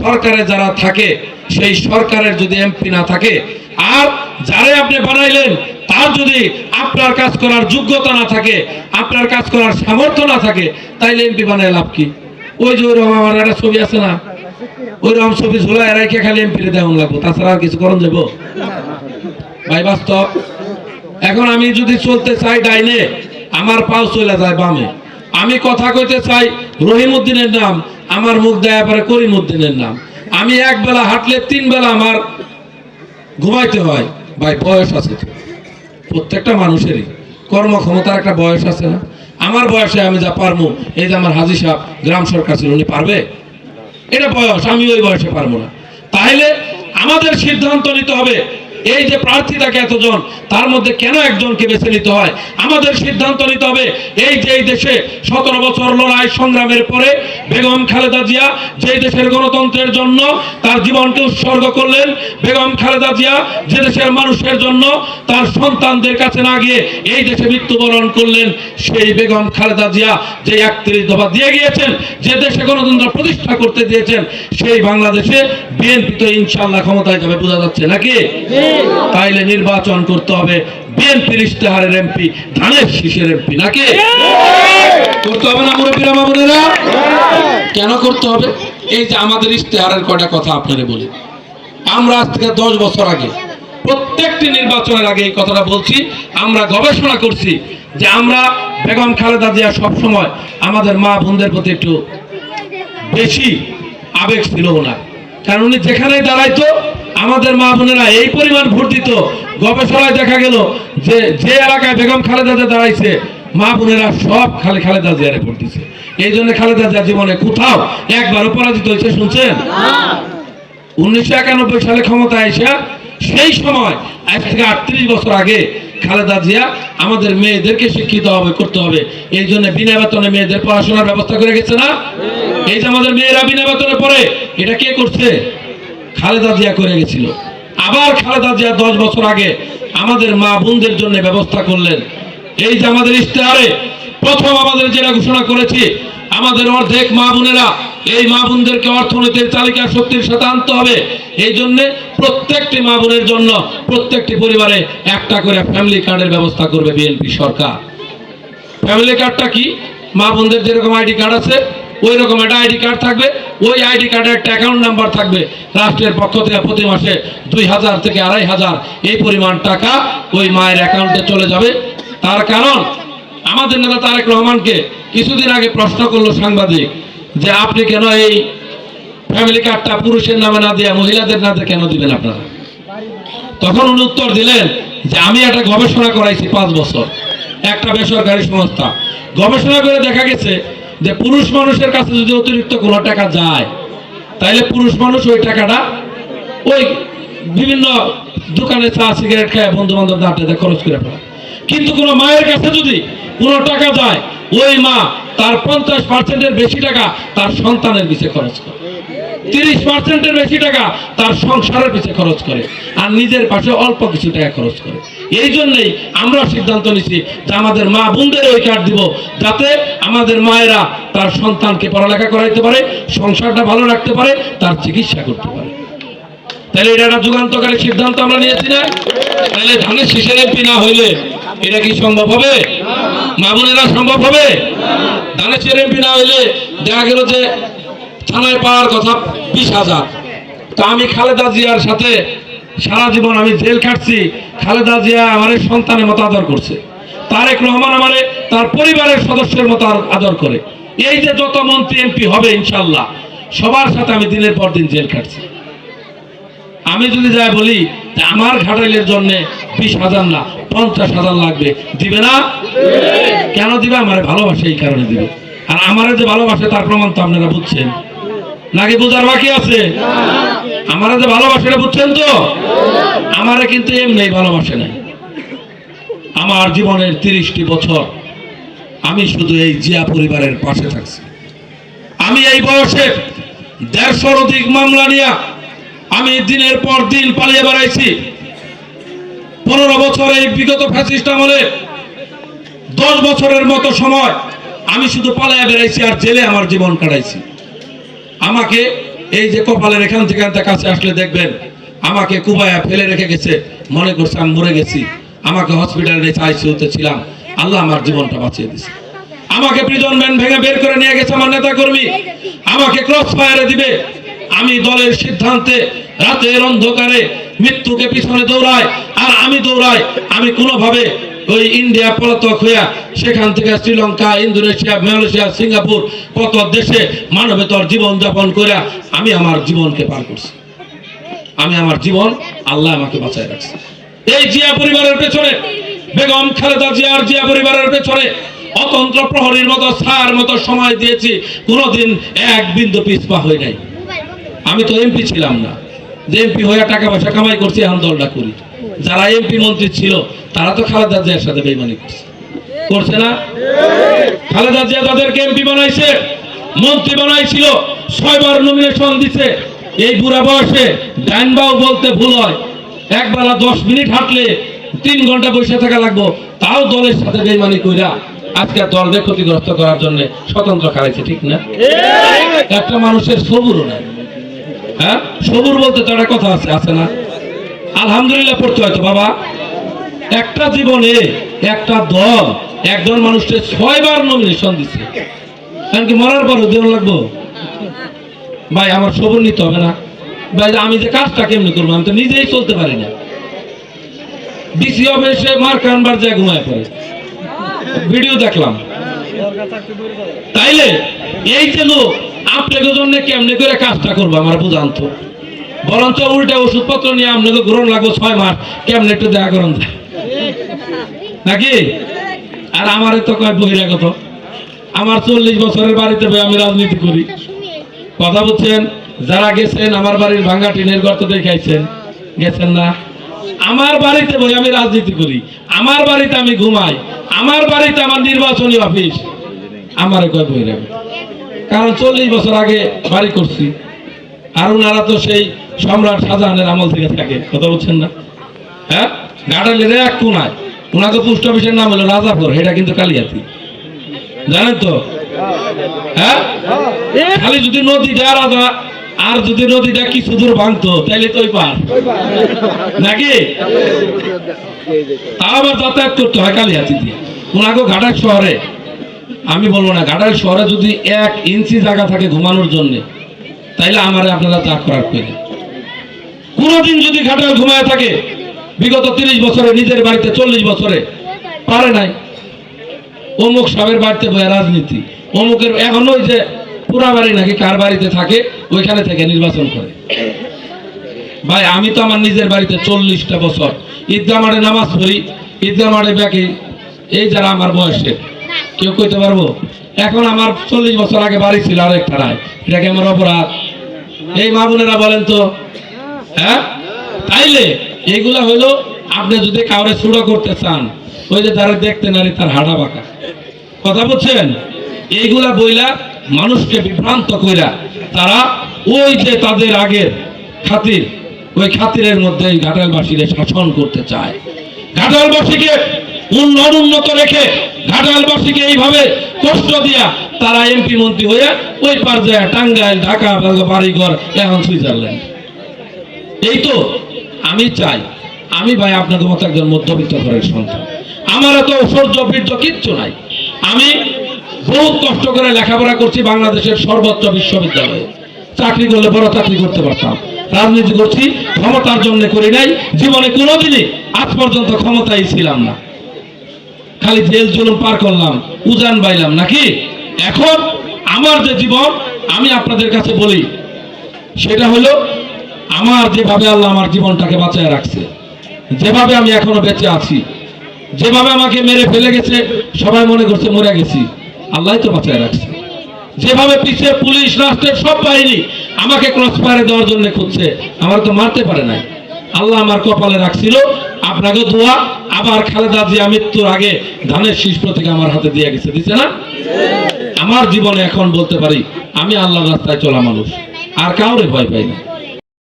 সরকারে যারা থাকে, সেই সরকারের যদি এমপি না থাকে, আর যারে আপনি বানাইলেন, তার যদি আপনার কাজ করার যোগ্যতা না থাকে, আপনার কাজ করার সামর্থ্য না থাকে, তাইলে এমপি বানায় লাভ কি? ওই যে ওইরকম আমার একটা ছবি আছে না, ওইরকম ছবি ঝোলায় রেখে খালি এমপি দেওয়া লাগবো, তাছাড়া আর কিছু করণ যাব ভাই, বাস্তব। এখন আমি যদি চলতে চাই ডাইনে, আমার পাও চলে যায় বামে। আমি কথা কইতে চাই রহিমউদ্দিনের নাম আমার মুখ দেয়া পরে করিমউদ্দিনের নাম। আমি এক বেলা হাঁটলে তিন বেলা আমার ঘুমাইতে হয়। ভাই, বয়স আছে প্রত্যেকটা মানুষেরই কর্মক্ষমতার একটা বয়স আছে না। আমার বয়সে আমি যা পারব এই যে আমার হাজি সাহেব গ্রাম সরকার ছিল, উনি পারবে? এটা বয়স, আমি ওই বয়সে পারব না। তাহলে আমাদের সিদ্ধান্ত নিতে হবে এই যে প্রার্থী থাকে এতজন, তার মধ্যে কেন একজনকে বেছে নিতে হয়? আমাদের সিদ্ধান্ত নিতে হবে। এই যে এই দেশে সতেরো বছর লড়াই সংগ্রামের পরে বেগম খালেদা জিয়া যে দেশের গণতন্ত্রের জন্য তার জীবনকে উৎসর্গ করলেন, বেগম খালেদা জিয়া যে দেশের মানুষের জন্য তার সন্তানদের কাছে না গিয়ে এই দেশে মৃত্যুবরণ করলেন, সেই বেগম খালেদা জিয়া যে একত্রিশ দফা দিয়ে গিয়েছেন, যে দেশে গণতন্ত্র প্রতিষ্ঠা করতে দিয়েছেন, সেই বাংলাদেশে বিএনপি তো ইনশাল্লাহ ক্ষমতায় যাবে, বোঝা যাচ্ছে নাকি? তাইলে নির্বাচন করতে হবে বিএনপির ইশতেহারের এমপি, ধানের শীষের এমপি নাকি? করতে হবে না মুরব্বীরা মামুনেরা কেন করতে হবে? এই যে আমাদের ইশতেহারের কয়টা কথা আপনারে বলি। আমরা আজ থেকে দশ বছর আগে, প্রত্যেকটি নির্বাচনের আগে এই কথাটা বলছি, আমরা গবেষণা করছি যে আমরা বেগম খালেদা জিয়া সবসময় আমাদের মা বোনদের প্রতি একটু বেশি আবেগ ছিল ওনার। কারণ উনি যেখানে দাঁড়াইতো আমাদের মা বোনেরা এই পরিমাণ ভোট দিত। গবেষণায় দেখা গেল যে যে এলাকায় বেগম খালেদা জিয়া দাঁড়াইছে, মা বোনেরা সব খালি খালেদা জিয়ারে ভোট দিছে। এই জন্য খালেদা জিয়া জীবনে কোথাও একবারও পরাজিত হয়েছে, শুনছেন? উনিশশো একানব্বই সালে ক্ষমতায় এসে সেই সময়, আজ থেকে আটত্রিশ বছর আগে খালেদা জিয়া আমাদের মেয়েদেরকে শিক্ষিত হবে, করতে হবে। এই জন্য বিনা বেতনে মেয়েদের পড়াশোনার ব্যবস্থা করে গেছে না? এই যে আমাদের মেয়েরা বিনা বেতনে পড়ে, এটা কে করছে? খালেদা জিয়া করে গেছিল। আবার খালেদা জিয়া দশ বছর আগে আমাদের মা বোনদের জন্য ব্যবস্থা করলেন। এই যে আমাদের ইশতেহারে প্রথম আমাদের যেটা ঘোষণা করেছি, আমাদের অর্ধেক মা বোনেরা এই মা বোনদেরকে অর্থনীতির তালিকা শক্তির সাথে আনতে হবে। এই জন্য প্রত্যেকটি মা বোনের জন্য প্রত্যেকটি পরিবারে একটা করে ফ্যামিলি কার্ডের ব্যবস্থা করবে বিএনপি সরকার। ফ্যামিলি কার্ডটা কি? মা বোনদের যেরকম আইডি কার্ড আছে ওই রকম একটা আইডি কার্ড থাকবে, ওই আইডি কার্ডের একটা অ্যাকাউন্ট নাম্বার থাকবে। রাষ্ট্রের পক্ষ থেকে প্রতি মাসে দুই হাজার থেকে আড়াই হাজার এই পরিমাণ টাকা ওই মায়ের অ্যাকাউন্টে চলে যাবে। তার কারণ, আমাদের নেতা তারেক রহমানকে কিছুদিন আগে প্রশ্ন করল সাংবাদিক যে আপনি কেন এই ফ্যামিলি কার্ডটা পুরুষের নামে না দিয়ে, মহিলাদের নামে কেন দিবেন আপনারা? তখন উনি উত্তর দিলেন যে আমি একটা গবেষণা করাইছি পাঁচ বছর। একটা বেসরকারি সংস্থা। গবেষণা করে দেখা গেছে যে পুরুষ মানুষের কাছে যদি অতিরিক্ত কোনো টাকা যায় তাহলে পুরুষ মানুষ ওই টাকাটা ওই বিভিন্ন দোকানে চা, সিগারেট খায় বন্ধু বান্ধব আড্ডাতে খরচ করে ফেলে। কিন্তু কোনো মায়ের কাছে যদি কোনো টাকা যায় ওই মা, তার পঞ্চাশ পার্সেন্টের বেশি টাকা তার সন্তানের পিছিয়ে খরচ করে। তিরিশ পার্সেন্টের বেশি টাকা তার সংসারের পিছিয়ে খরচ করে আর নিজের পাশে অল্প কিছু টাকা খরচ করে। এই জন্যই আমরা সিদ্ধান্ত নিছি যে আমাদের মা বোনদের ওই কার্ড দিব যাতে আমাদের মায়েরা তার সন্তানকে পড়ালেখা করাইতে পারে, সংসারটা ভালো রাখতে পারে, তার চিকিৎসা করতে পারে। তাহলে এটা একটা যুগান্তকারী সিদ্ধান্ত আমরা নিয়েছি না? তাহলে ধানের শীষের এমপি না হইলে এটা কি সম্ভব হবে? মা বোনেরা সম্ভব হবে? ধানের শীষের এমপি না হইলে দেখা গেল যে থানায় পাওয়ার কথা বিশ হাজার। তা আমি খালেদা জিয়ার সাথে সারা জীবন আমি জেল খাটছি। খালেদা জিয়া আমার সন্তানের মতো আদর করছে। তারেক রহমান আমারে তার পরিবারের সদস্যের মতো আদর করে। এই যে যত মন্ত্রী এমপি হবে ইনশাল্লাহ, সবার সাথে আমি দিনের পর দিন জেল খাটছি। আমি যদি যাই বলি আমার ঘাটাইলের জন্য বিশ হাজার না পঞ্চাশ হাজার লাগবে। দিবে না? কেন দিবে? আমার ভালোবাসে এই কারণে দিবে। আর আমার যে ভালোবাসে তার প্রমাণ তো আপনারা বুঝছেন। নাকি বোঝার বাকি আছে? আমার যে ভালোবাসে এটা বুঝছেন তো? আমারে কিন্তু এমনি ভালোবাসে নাই। আমার জীবনের তিরিশটি বছর আমি শুধু এই জিয়া পরিবারের পাশে থাকছি। আমি এই বয়সে দেড়শোর অধিক মামলা নিয়ে আমি দিনের পর দিন পালিয়ে বেড়াইছি। পনেরো বছর এই বিগত ফ্যাসিস্ট আমলে দশ বছরের মতো সময় আমি শুধু পালায় বেড়াইছি আর জেলে আমার জীবন কাটাইছি। আমাকে এই যে কপালের এখান থেকে কাছে আসলে দেখবেন, আমাকে কুবায়া ফেলে রেখে গেছে, মনে করছে আমি মরে গেছি। আমাকে হসপিটালে আইসিউতে ছিলাম। আল্লাহ আমার জীবনটা বাঁচিয়ে দিছে। আমাকে প্রিজন ম্যান ভেঙে বের করে নিয়ে গেছে আমার নেতা কর্মী আমাকে ক্রস ফায়ারে দিবে। আমি দলের সিদ্ধান্তে রাতের অন্ধকারে মৃত্যুকে পিছনে দৌড়াই, আর আমি দৌড়াই, আমি কোনোভাবে ওই ইন্ডিয়া পলাতক হইয়া সেখান থেকে শ্রীলঙ্কা, ইন্দোনেশিয়া, মালয়েশিয়া, সিঙ্গাপুর কত দেশে মানবেতর জীবন যাপন করে আমি আমার জীবনকে পার করছি। আমি আমার জীবন আল্লাহ আমাকে বাঁচায় রাখছে। এই জিয়া পরিবারের পেছনে, বেগম খালেদা জিয়ার জিয়া পরিবারের পেছনে অতন্ত্র প্রহরীর মতো সার মতো সময় দিয়েছি, কোনোদিন এক বিন্দু পিছপা হয়ে নাই। আমি তো এমপি ছিলাম না। যে এমপি হয়ে টাকা পয়সা কামাই করছি এখন দলটা করি। যারা এমপি মন্ত্রী ছিল তারা তো খালেদা জিয়ার সাথে বেইমানি করছে। করছে না? খালেদা জিয়া তাদেরকে এমপি বানাইছে মন্ত্রী বানাইছিল ছয়বার নমিনেশন দিছে। এই বুড়া বয়সে ডাইনবাও বলতে ভুল হয়। একবেলা দশ মিনিট হাঁটলে তিন ঘণ্টা বসে থাকা লাগবো তাও দলের সাথে বেইমানি কইরা আজকে দলকে ক্ষতিগ্রস্ত করার জন্য স্বতন্ত্র খারাইছে ঠিক না? একটা মানুষের সবুরও নাই। হ্যাঁ? সবুর বলতে তো একটা কথা আছে আছে না? আলহামদুলিল্লাহ পড়তে হয়তো বাবা। একটা জীবনে একটা দল একজন মানুষকে ছয়বার নমিনেশন দিচ্ছে কারণ কি মরার পরও দেওয়া লাগবো? ভাই, আমার সবর নিতে হবে না। ভাই, আমি যে কাজটা কেমনি করব, আমি তো নিজেই চলতে পারি না। ডিসি অফিসে মার কানবার যায় ঘুমায় পড়ে। ভিডিও দেখলাম। তাইলে, এই যে লোক আপনাকে জন্য কেমনে করে কাজটা করব আমার বুঝান তো। বরঞ্চ উল্টা ওষুধপত্র নিয়ে আপনাকে গ্রহণ লাগবো ছয় মাস, কেমনে একটু দেখা করুন নাকি? আর আমার তো কয় বহিরাগত। আমার চল্লিশ বছরের বাড়িতে আমি রাজনীতি করি। কথা বলছেন যারা গেছেন, আমার বাড়ির ভাঙ্গা টিনের গর্ত দেখাইছেন। গেছেন না? আমার বাড়িতে বই আমি রাজনীতি করি। আমার বাড়িতে আমি ঘুমাই। আমার বাড়িতে আমার নির্বাচনী অফিস। আমার কয় বহিরাগত। কারণ চল্লিশ বছর আগে বাড়ি করছি। আর ওনারা তো সেই সম্রাট শাহজাহানের আমল থেকে থাকে, কথা বলছেন না? হ্যাঁ? গাড়ালের এক কোনায়। ওনাকে পোস্ট অফিসের নাম হলো রাজাপুর এটা কিন্তু কালিয়াতি জানেন তো? হ্যাঁ? খালি যদি নদীটা রাজা আর যদি নদীটা কিছু দূর ভাঙতো, তাইলে তো পার নাকি? আবার যাতায়াত করতে হয় কালিয়াতি দিয়ে। ওনাকে ঘাটার শহরে আমি বলব না ঘাটার শহরে যদি এক ইঞ্চি জায়গা থাকে ঘুমানোর জন্য, তাইলে আমারে আপনারা যা করার করে কোনোদিন যদি ঘাটাল ঘুমায় থাকে, বিগত তিরিশ বছরে, নিজের বাড়িতে চল্লিশ বছরে, পারে নাই। অমুক সাহেবের বাড়িতে বয়ে রাজনীতি, অমুকের এখন ওই যে পুরা বাড়ি নাকি কার বাড়িতে থাকে, ওইখানে থেকে নির্বাচন করে। ভাই, আমি তো আমার নিজের বাড়িতে চল্লিশটা বছর ঈদগা মাঠে নামাজ পড়ি ঈদগা মাঠে ব্যাকি, এই যারা আমার বয়সে কেউ কইতে পারব? এখন আমার চল্লিশ বছর আগে বাড়ি ছিল আর একটা এটা কি আমার অপরাধ। এই মা বোনেরা বলেন তো হ্যাঁ? তাইলে এইগুলা হইল আপনি যদি কাউরে ছুড়ো করতে চান, ওই যে তারা দেখতে নারী তার হাড়া বাঁকা। কথা বলছেন এইগুলা বইলা মানুষকে বিভ্রান্ত কইরা তারা ওই যে তাদের আগের খাতির, ওই খাতিরের মধ্যে এই ঘাটালবাসীকে শাসন করতে চায়। ঘাটালবাসীকে উন্নয়ন উন্নত রেখে ঘাটালবাসীকে এইভাবে কষ্ট দিয়া তারা এমপি মন্ত্রী হয়ে ওই টাঙ্গাইল, ঢাকা বাড়িঘর, এখন সুইজারল্যান্ড। এই তো আমি চাই, আমি ভাই আপনাদের মতো একজন মধ্যবিত্ত ঘরের সন্তান। আমার এত বীর্য কিচ্ছু নাই। আমি বহুত কষ্ট করে লেখাপড়া করছি বাংলাদেশের সর্বোচ্চ বিশ্ববিদ্যালয়ে। চাকরি করলে বড় চাকরি করতে পারতাম। রাজনীতি করছি, ক্ষমতার জন্য করি নাই, জীবনে কোনোদিনই আজ পর্যন্ত ক্ষমতায় ছিলাম না। খালি জেল জুলুম পার করলাম, উজান বাইলাম, নাকি? এখন আমার যে জীবন, আমি আপনাদের কাছে বলি, সেটা হলো, আমার যেভাবে আল্লাহ আমার জীবনটাকে বাঁচায় রাখছে, যেভাবে আমি এখনও বেঁচে আছি, যেভাবে আমাকে মেরে ফেলে গেছে, সবাই মনে করছে মরে গেছি, আল্লাহ তো বাঁচায় রাখছে। যেভাবে পিছিয়ে পুলিশ, রাষ্ট্রের সব বাহিনী আমাকে ক্রস ফায়ারে দেওয়ার জন্য খুঁজছে, আমার তো মারতে পারে নাই। আল্লাহ আমার কপালে রাখছিল, আপনাকে দোয়া আবার খালেদা জিয়া মৃত্যুর আগে ধানের শীষ থেকে আমার হাতে দিয়ে গেছে, দিছে না? আমার জীবনে এখন বলতে পারি, আমি আল্লাহ রাস্তায় চলা মানুষ, আর কাউরে ভয় পাই না।